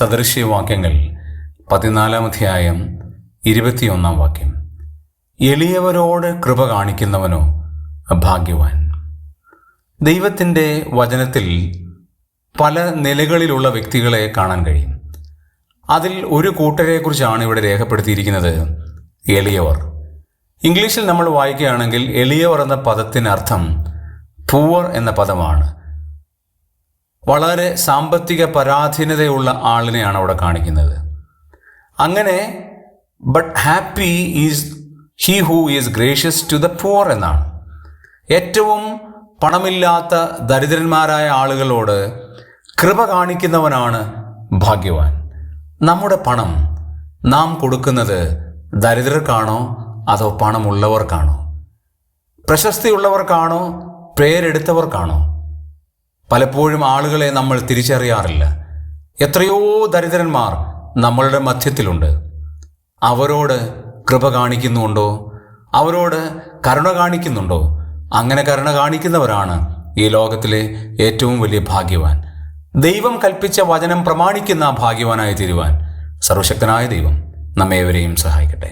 സദൃശ്യവാക്യങ്ങൾ പതിനാലാം അധ്യായം ഇരുപത്തിയൊന്നാം വാക്യം. എളിയവരോട് കൃപ കാണിക്കുന്നവനോ ഭാഗ്യവാൻ. ദൈവത്തിന്റെ വചനത്തിൽ പല നിലകളിലുള്ള വ്യക്തികളെ കാണാൻ കഴിയും. അതിൽ ഒരു കൂട്ടരെക്കുറിച്ചാണ് ഇവിടെ രേഖപ്പെടുത്തിയിരിക്കുന്നത് എളിയവർ. ഇംഗ്ലീഷിൽ നമ്മൾ വായിക്കുകയാണെങ്കിൽ എളിയവർ എന്ന പദത്തിനർത്ഥം പൂവർ എന്ന പദമാണ്. വളരെ സാമ്പത്തിക പരാധീനതയുള്ള ആളിനെയാണ് അവിടെ കാണിക്കുന്നത്. അങ്ങനെ but happy is he who is gracious to the poor എന്നാണ്. ഏറ്റവും പണമില്ലാത്ത ദരിദ്രന്മാരായ ആളുകളോട് കൃപ കാണിക്കുന്നവനാണ് ഭാഗ്യവാൻ. നമ്മുടെ പണം നാം കൊടുക്കുന്നത് ദരിദ്രർക്കാണോ അതോ പണമുള്ളവർക്കാണോ? പ്രശസ്തിയുള്ളവർക്കാണോ? പേരെടുത്തവർക്കാണോ? പലപ്പോഴും ആളുകളെ നമ്മൾ തിരിച്ചറിയാറില്ല. എത്രയോ ദരിദ്രന്മാർ നമ്മളുടെ മധ്യത്തിലുണ്ട്. അവരോട് കൃപ കാണിക്കുന്നുണ്ടോ? അവരോട് കരുണ കാണിക്കുന്നുണ്ടോ? അങ്ങനെ കരുണ കാണിക്കുന്നവരാണ് ഈ ലോകത്തിലെ ഏറ്റവും വലിയ ഭാഗ്യവാൻ. ദൈവം കൽപ്പിച്ച വചനം പ്രമാണിക്കുന്ന ഭാഗ്യവാനായി തീരുവാൻ സർവശക്തനായ ദൈവം നമ്മേവരെയും സഹായിക്കട്ടെ.